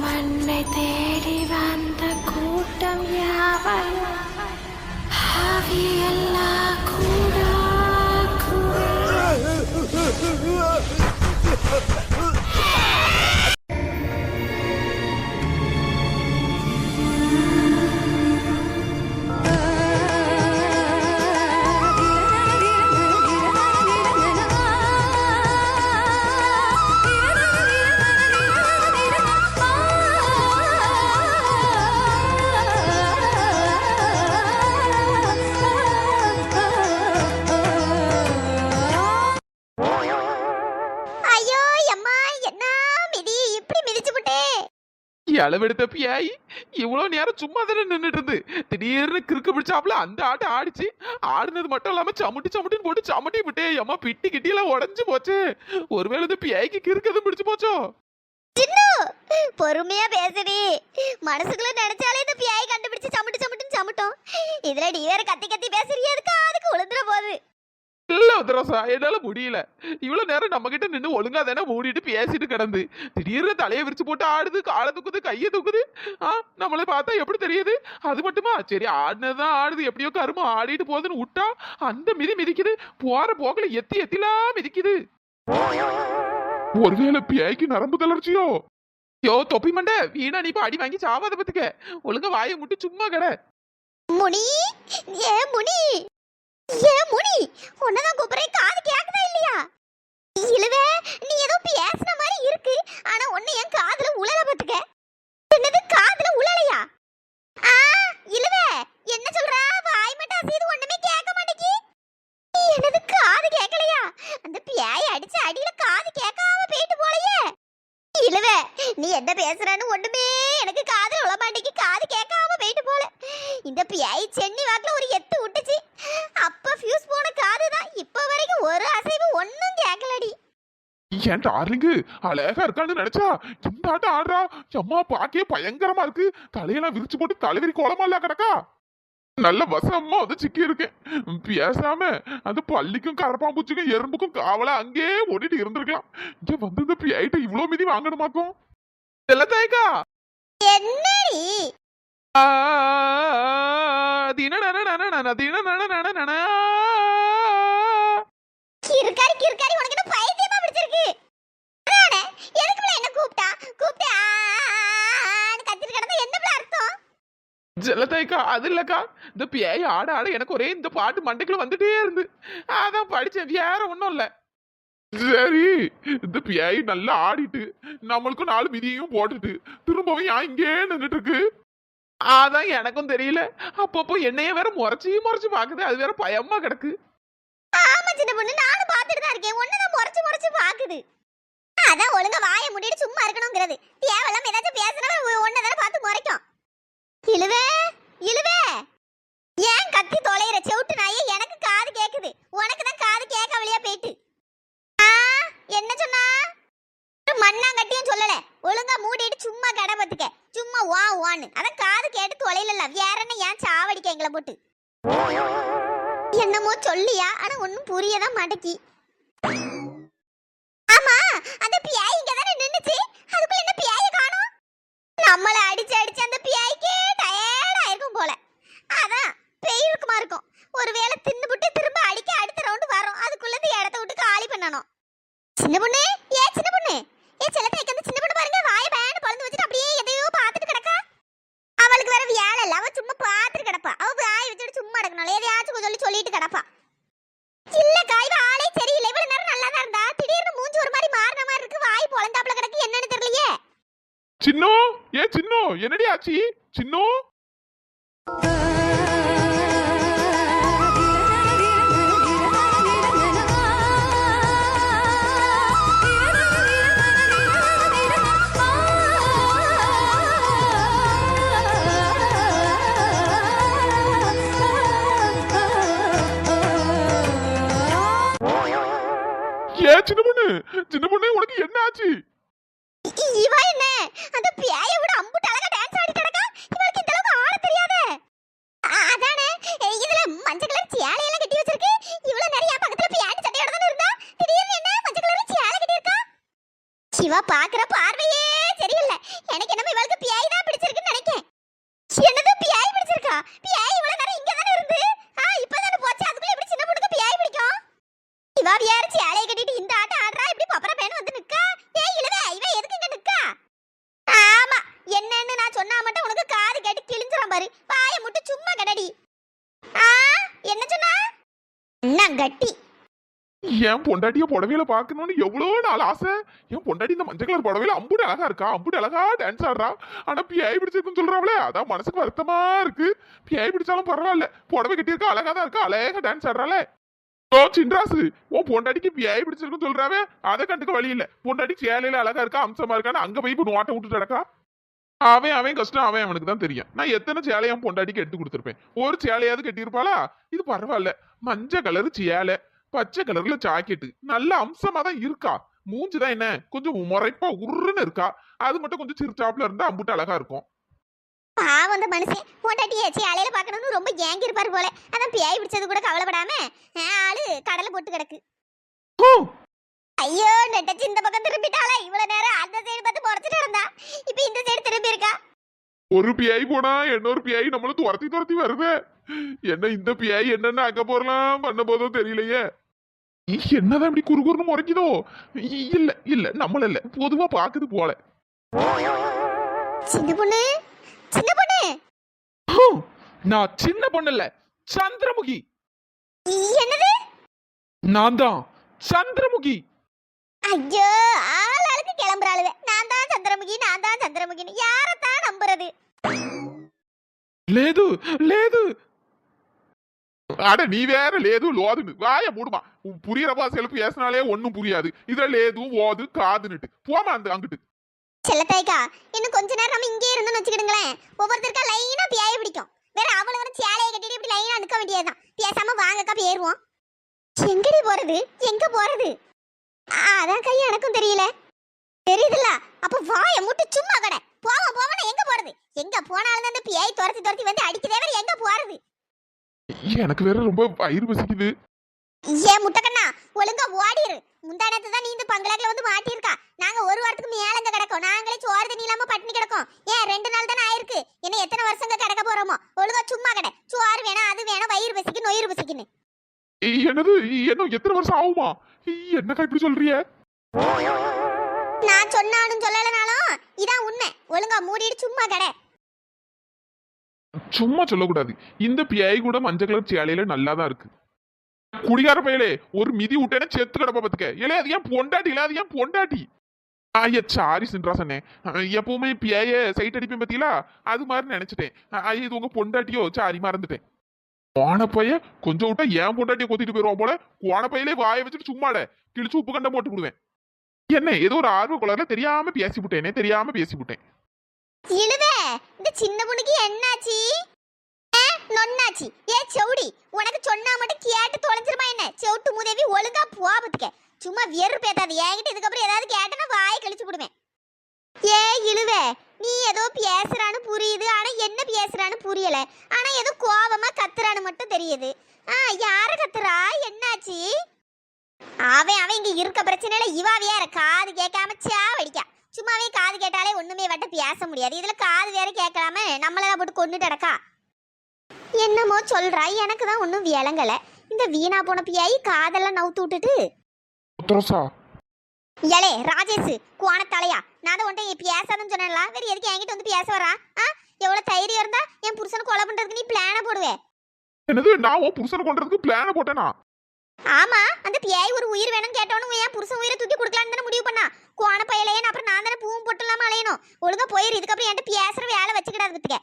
உன்னை தேடி வந்த கூட்டம் யாவையும் ஆவியல்லா கூட. அளவெடுத்த பியாயி இவ்வளோ நேரம் சும்மா தானே நின்றுட்டு இருந்து திடீர்னு கிறுக்கு பிடிச்சாப்புல அந்த ஆட்டம் ஆடிச்சு. ஆடுனது மட்டும் இல்லாமல் சமுட்டி சமுட்டின்னு போட்டு சமுட்டி விட்டே. அம்மா பிட்டி கிட்டியெல்லாம் உடஞ்சி உடஞ்சு போச்சு. ஒருவேளை இந்த பியாய்க்கு கிறுக்கதும் பிடிச்சு போச்சோ? பொறுமையா பேசுடி. மனசுக்குள்ள நினைச்சாலே இந்த பியாய் கண்டுபிடிச்சு சமுட்டு சமுட்டுன்னு சமுட்டோம். இதுல நீ வேற கத்தி கத்தி பேசுறிய அதுக்கு அதுக்கு உளுந்துற போகுது இல்ல உத்தரவாசா. என்னால முடியல. இவ்வளவு நேரம் நம்ம கிட்ட நின்று ஒழுங்கா தானே மூடிட்டு பேசிட்டு கிடந்து. திடீர்னு தலையை விரிச்சு போட்டு ஆடுது காலை தூக்குது கையை தூக்குது. ஆ நம்மளை பார்த்தா எப்படி தெரியுது? அது மட்டுமா? சரி ஆடினதுதான் ஆடுது. எப்படியோ கரும ஆடிட்டு போகுதுன்னு விட்டா அந்த மிதி மிதிக்குது. போற போக்கில் எத்தி எத்திலாம் மிதிக்குது. ஒருவேளை பியாய்க்கு நரம்பு தளர்ச்சியோ? யோ தொப்பி மண்டை வீணா நீ அடி வாங்கி சாவாத பத்துக்க. ஒழுங்கா வாயை முட்டி சும்மா கடை. முனி ஏ முனி. ஏ முனி உன்னதான் கூப்பிடுறேன் காது கேக்குதா இல்லையா? இழுவே நீ ஏதோ பேசுன மாதிரி இருக்கு. ஆனா உன்னை என் காதுல உழல பாத்துக்க என்னது காதுல உழலையா ஆ இழுவே என்ன சொல்றா? வாய் மட்டும் அசையுது ஒண்ணுமே கேட்க மாட்டேங்கி. என்னது காது கேட்கலையா அந்த பியாய அடிச்ச அடியில காது கேட்காம போயிட்டு போலையே. இழுவே நீ என்ன பேசுறன்னு ஒண்ணுமே எனக்கு காதுல உள மாட்டேங்கி காது கேட்காம போல. இந்த பியாய் சென்னி வாக்குல ஒரு எத்து விட்டுச்சு அப்ப ஃபியூஸ் போன காது தான். இப்ப வரைக்கும் ஒரு அசைவு ஒண்ணும் கேட்கலடி ஏன் டார்லிங்கு அழகா இருக்கான்னு நினைச்சா? இந்த ஆட்டம் ஆடுறா. அம்மா பாக்கே பயங்கரமா இருக்கு. தலையெல்லாம் விரிச்சு போட்டு தலைவிரி கோலமா கிடக்கா? நல்ல வசமா வந்து சிக்கி இருக்கேன் பேசாம அந்த பள்ளிக்கும் கரப்பாம்பூச்சிக்கும் எறும்புக்கும் காவலா அங்கேயே ஓடிட்டு இருந்திருக்கலாம். இங்க வந்து இந்த பிஐட்ட இவ்வளவு மிதி வாங்கணுமாக்கும்? செல்லத்தாய்க்கா! என்னடி? கிறுக்காரி கிறுக்காரி உனக்கு என்ன பைத்தியமா பிடிச்சிருக்கு. எதுக்கு என்ன கூப்பிட்டா? கூப்பிட்டு கத்திட்டு கிடந்தா என்ன அர்த்தம்? ஜெல்லத்தாய்க்கா அது இல்லக்கா. இந்த பிஐ ஆட ஆட எனக்கு ஒரே இந்த பாட்டு மண்டைக்குள்ள வந்துட்டே இருந்து. அதான் படிச்சேன் வேற ஒண்ணும் இல்ல. சரி இந்த பிஐ நல்லா ஆடிட்டு நம்மளுக்கும் நாலு மிதியையும் போட்டுட்டு திரும்பவும் ஏன் இங்கே நின்றுட்டு இருக்கு? அதான் எனக்கும் தெரியல. அப்பப்போ என்னைய வேற முறைச்சி முறைச்சு பாக்குது. அது வேற பயமா கிடக்கு. ஆமா சின்ன பொண்ணு நானும் பாத்துட்டு தான் இருக்கேன். ஒண்ணுதான் முறைச்சு முறைச்சு பாக்குது. அதான் ஒழுங்கா வாயை மூடிட்டு சும்மா இருக்கணுங்கிறது. தேவையில்லாம ஏதாச்சும் பேசுறவன் ஒன்னதான பார்த்து முறைக்கும். இழுவே இழுவே. ஏன் கத்தி தொலைகிற செவுட்டு நாயே எனக்கு காது கேக்குது. உனக்கு தான் காது கேட்கவழியா போயிட்டு. என்ன சொன்னா? மண்ணாங்கட்டியும் சொல்லல. ஒழுங்கா மூடிட்டு சும்மா கடை பத்துக்க சும்மா வா வான்னு. அதான் காது கேட்டு தொலைல வேற என்ன ஏன் சாவடிக்க எங்களை போட்டு? என்னமோ சொல்லியா ஆனா ஒண்ணும் புரியதான் மாட்டேக்கி ஆமா அந்த பியாய் இங்க தானே நின்னுச்சு அதுக்குள்ள என்ன பியாய காணோம் நம்மள அடிச்சு அடிச்சு அந்த பியாய்க்கே டயர்டா இருக்கும் போல அதான் பெய்யுக்குமா இருக்கும் ஒருவேளை தின்னுபுட்டு திரும்ப அடிக்க அடுத்த ரவுண்டு வரும் அதுக்குள்ள இந்த இடத்த விட்டு காலி பண்ணணும் சின்ன பொண்ணு ஏ சின்ன பொண்ணு ஏ செல்லத்தை அந்த சின்ன பொண்ணு பாருங்க வாய பயன்னு பழந்து வச்சுட்டு அப்படியே எதையோ பார்த்துட்டு கிடக்கா அவளுக்கு வேற வேலை இல்ல அவ சும்மா பார்த்துட்டு கிடப்பா அவ வாய் வச்சுட்டு சும்மா கிடக்கணும் சொல்லி சொல்லிட்டு கிடப்பா. சில்ல காய்வ ஆளே சரியில்லை. இவ்வளவு நேரம் நல்லா தான் இருந்தா. திடீர்னு மூஞ்சி ஒரு மாதிரி மாறின மாதிரி இருக்கு. வாய் பொழந்தாப்புல கிடக்கு. என்னன்னு தெரியலையே. சின்னோ? ஏ சின்னோ? என்னடி ஆச்சு? சின்னோ? சின்ன பொண்ணு உனக்கு என்ன ஆச்சு இ- இவ என்ன அந்த பியாய விட அம்புட்டு அழகா டான்ஸ் ஆடி கிடக்கா இவளுக்கு இந்த அளவுக்கு ஆட தெரியாதே அ- அதானே எ, இதுல மஞ்சள் கலர் சேலையெல்லாம் கட்டி வச்சிருக்கு இவ்வளவு நிறைய பக்கத்துல பியாண்ட் சட்டையோட தானே இருந்தா திடீர்னு என்ன மஞ்சள் கலர் சேலை கட்டி இருக்கா சிவா பாக்குற பார்வையே தெரியல எனக்கு என்னமோ இவளுக்கு பியாய் தான் பிடிச்சிருக்குன்னு நினைக்கேன் என்னது பியாய் பிடிச்சிருக்கா பியாய் இவ்வளவு நேரம் இங்க தானே இருந்து ஆ இப்பதானே போச்சு அதுக்குள்ள எப்படி சின்ன பொண்ணுக்கு பியாய் பிடிக்கும் இவா வேற சேலைய கட்டிட்டு இந்த ஆட்டம் ஆடுறா இப்படி பப்பர பேன் வந்து நிக்கா ஏய் இழுவே இவ எதுக்கு இங்க நிக்கா ஆமா என்னன்னு நான் சொன்னா மட்டும் உனக்கு காது கேட்டு கிழிஞ்சிரும் பாரு வாய முட்டு சும்மா கடடி ஆ என்ன சொன்னா என்ன கட்டி? என் பொண்டாட்டிய புடவையில பாக்கணும்னு எவ்வளவு நாள் ஆசை? என் பொண்டாட்டி இந்த மஞ்சள் கலர் புடவையில அம்புட்டு அழகா இருக்கா? அம்புட்டு அழகா டான்ஸ் ஆடுறா. ஆனா பியாய் பிடிச்சிருக்குன்னு சொல்றாங்களே அதான் மனசுக்கு வருத்தமா இருக்கு. பியாய் பிடிச்சாலும் பரவாயில்ல. புடவை கட்டியிருக்கா அழகா தான் இருக்கா? அழகா டான்ஸ் ஆடுறாளே. ஓ சின்ராசு உன் பொண்டாட்டிக்கு பியாய் பிடிச்சிருக்குன்னு சொல்றாவே அதை கண்டுக்க வழி இல்ல. பொண்டாட்டி சேலையில அழகா இருக்கா அம்சமா இருக்கான்னு அங்க போய் இப்ப நோட்டை விட்டுட்டு நடக்கா அவன் அவன் கஷ்டம் அவன் அவனுக்கு தான் தெரியும். நான் எத்தனை சேலையை என் பொண்டாட்டிக்கு எடுத்து கொடுத்துருப்பேன்? ஒரு சேலையாவது கட்டியிருப்பாளா? இது பரவாயில்ல. மஞ்சள் கலர் சேலை பச்சை கலர்ல ஜாக்கெட்டு நல்ல அம்சமா தான் இருக்கா? மூஞ்சுதான் என்ன? கொஞ்சம் முறைப்பா உருன்னு இருக்கா? அது மட்டும் கொஞ்சம் சிரிச்சாப்ல இருந்தா அம்புட்டு அழகா இருக்கும். பாவம் அந்த மனுஷன். பொண்டாட்டி ஏச்சி அலையில பார்க்கணும்னு ரொம்ப ஏங்கி இருப்பாரு போல. அதான் பியாய் பிடிச்சது கூட கவலைப்படாம ஆளு கடலை போட்டு கிடக்கு. ஐயோ நெட்டச்சி இந்த பக்கம் திரும்பிட்டாளா? இவ்வளவு நேரம் அந்த சைடு பார்த்து முறைச்சிட்டு இருந்தா இப்ப இந்த சைடு திரும்பி இருக்கா? ஒரு பியாய் போனா இன்னொரு பியாய் நம்மள துரத்தி துரத்தி வருது. என்ன இந்த பியாய் என்னென்ன அங்க போறலாம் பண்ண போதோ தெரியலையே. என்னதான் இப்படி குறுகுறுன்னு முறைக்குதோ? இல்ல இல்ல நம்மள இல்ல. பொதுவா பாக்குது போல. சின்ன பொண்ணு? சின்ன பொண்ணு? நான் சின்ன பொண்ணு இல்ல சந்திரமுகி. என்னது? நான் தான் சந்திரமுகி. ஐயோ ஆள் ஆளுக்கு கிளம்புறாளுவே நான் தான் சந்திரமுகி நான் தான் சந்திரமுகின்னு யாரத்தான் நம்புறது లేదు లేదు அட நீ வேற லேது லோதுன்னு வாய மூடுமா உன் புரியுற பாசையில பேசினாலே ஒண்ணும் புரியாது இதுல லேது ஓது காதுன்னுட்டு போமா அந்த அங்கிட்டு செல்லத்தாய்க்கா இன்னும் கொஞ்ச நேரம் நம்ம இங்கே இருந்தோம்னு வச்சுக்கிடுங்களேன் ஒவ்வொருத்தருக்கா லைனா பியாய பிடிக்கும் வேற அவளை வந்து சேலையை கட்டிட்டு இப்படி லைனா நிக்க வேண்டியதுதான் பேசாம வாங்கக்கா போயிருவோம் எங்கடி போறது எங்க போறது ஆ, அதான் கை எனக்கும் தெரியல. தெரியுதுல்ல? அப்ப வாய மூட்டு சும்மா கடை. போவோம் போவோம் எங்க போறது? எங்க போனாலும் அந்த பியாய் துரத்தி துரத்தி வந்து அடிக்கதே வேற எங்க போறது? எனக்கு வேற ரொம்ப வயிறு பசிக்குது. ஏன் முட்டைக்கண்ணா ஒழுங்கா ஓடிரு. முந்தானத்து தான் நீ இந்த பங்களாக்குல வந்து மாட்டியிருக்கா. நாங்க ஒரு வாரத்துக்கு மேலங்க கிடக்கோம். நாங்களே சோறு தண்ணி இல்லாம பட்டினி கிடக்கோம். ஏன் ரெண்டு நாள் தானே ஆயிருக்கு. என்ன எத்தனை வருஷங்க கிடக்க போறோமோ? ஒழுங்கா சும்மா கடை. சோறு வேணாம் அது வேணாம் வயிறு பசிக்கு நொயிறு பசிக்குன்னு. என்னது? என்ன எத்தனை வருஷம் ஆகுமா? என்னக்கா இப்படி சொல்றிய? நான் சொன்னாலும் சொல்லலனாலும் இதான் உண்மை. ஒழுங்கா மூடிட்டு சும்மா கடை. சும்மா சொல்லக்கூடாது. இந்த பியாய் கூட மஞ்சள் கலர் சேலையில நல்லா தான் இருக்கு. குடிகார பயலே ஒரு மிதி விட்டேனே செத்து கிடப்ப பத்துக்க. இல்ல அது ஏன் பொண்டாட்டி இல்ல? அது ஏன் பொண்டாட்டி? ஐயா சாரி சின்ரா சொன்னேன். எப்பவுமே பியாய சைட் அடிப்பேன் பத்திங்களா? அது மாதிரி நினைச்சிட்டேன். ஐயா இது உங்க பொண்டாட்டியோ? சாரி மறந்துட்டேன். கோண பைய கொஞ்சம் விட்டா ஏன் பொண்டாட்டியை கொத்திட்டு போயிருவான் போல. போன பையிலே வாயை வச்சுட்டு சும்மாட. கிழிச்சு உப்பு கண்டம் போட்டு விடுவேன். என்ன ஏதோ ஒரு ஆர்வ குளர்ல தெரியாம பேசி விட்டேனே தெரியாம பேசி விட்டேன். இழுதே இந்த சின்ன பொண்ணுக்கு என்னாச்சு? ஆ, நொன்னாச்சு. ஏ செவுடி உனக்கு சொன்னா மட்டும் கேட்டு தொலைஞ்சிருமா என்ன? செவுட்டு முதவி ஒழுங்கா போபத்துக்க சும்மா வெறு பேத்தாது என்கிட்ட இதுக்கப்புறம் ஏதாவது கேட்டனா வாயை கழிச்சு விடுவேன். ஏ இழுவே நீ ஏதோ பேசுற புரியுது. ஆனா என்ன பேசுறான்னு புரியல. ஆனா ஏதோ கோவமா கத்துறான்னு மட்டும் தெரியுது. ஆ யார கத்துறா? என்னாச்சு? அவன் அவன் இங்க இருக்க பிரச்சனையில இவா வேற காது கேட்காம சாவடிக்கா. சும்மாவே காது கேட்டாலே ஒண்ணுமே வட்ட பேச முடியாது. இதுல காது வேற கேட்கலாம நம்மளதான் போட்டு கொண்டுட்டு கிடக்கா. என்னமோ சொல்றா. எனக்கு தான் ஒன்றும் விளங்கல. இந்த வீணா போன பியாயி காதெல்லாம் நவுத்து விட்டுட்டு. ஏலே ராஜேஷ் கோணத்தலையா நான் தான் உன்ட்ட பேசாதுன்னு சொன்னேன்ல. வேற எதுக்கு என்கிட்ட வந்து பேச வரா ஆ? எவ்வளவு தைரியம் இருந்தா என் புருஷனை கொலை பண்றதுக்கு நீ பிளான போடுவே. என்னது? நான் உன் புருஷனை கொண்டதுக்கு பிளான போட்டேனா? ஆமா அந்த பியாய் ஒரு உயிர் வேணும்னு கேட்டவனு என் புருஷன் உயிரை தூக்கி கொடுக்கலான்னு தானே முடிவு பண்ணா. கோண பையலையே அப்புறம் நான் தானே பூவும் போட்டு இல்லாம அலையணும். ஒழுங்கா போயிரு இதுக்கப்புறம் என்கிட்ட பேசுற வேலை வச்சுக்கிடாது பத்துக்க.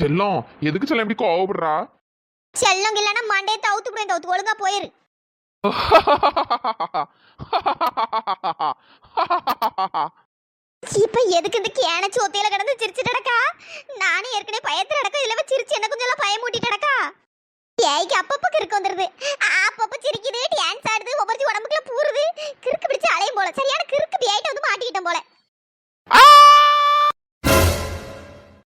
செல்லம் எதுக்கு செல்லம் இப்படி கோவப்படுறா? செல்லம் இல்லைன்னா மண்டையை தவுத்து விடுவேன் தவுத்து. ஒழுங்கா போயிரு. இப்ப எதுக்கு இந்த கேன சோத்தியில கிடந்து சிரிச்சு கிடக்கா? நானும் ஏற்கனவே பயத்துல கிடக்கும் இதுல சிரிச்சு என்ன கொஞ்சம் பயம் மூட்டிட்டு கிடக்கா? ஏய்க்கு அப்பப்போ கிறுக்கு வந்துருது. அப்பப்போ சிரிக்குது டான்ஸ் ஆடுது ஒவ்வொரு உடம்புக்குள்ள பூருது. கிறுக்கு பிடிச்சு அலையும் போல. சரியான கிறுக்கு பேயிட்டு வந்து மாட்டிக்கிட்டோம் போல.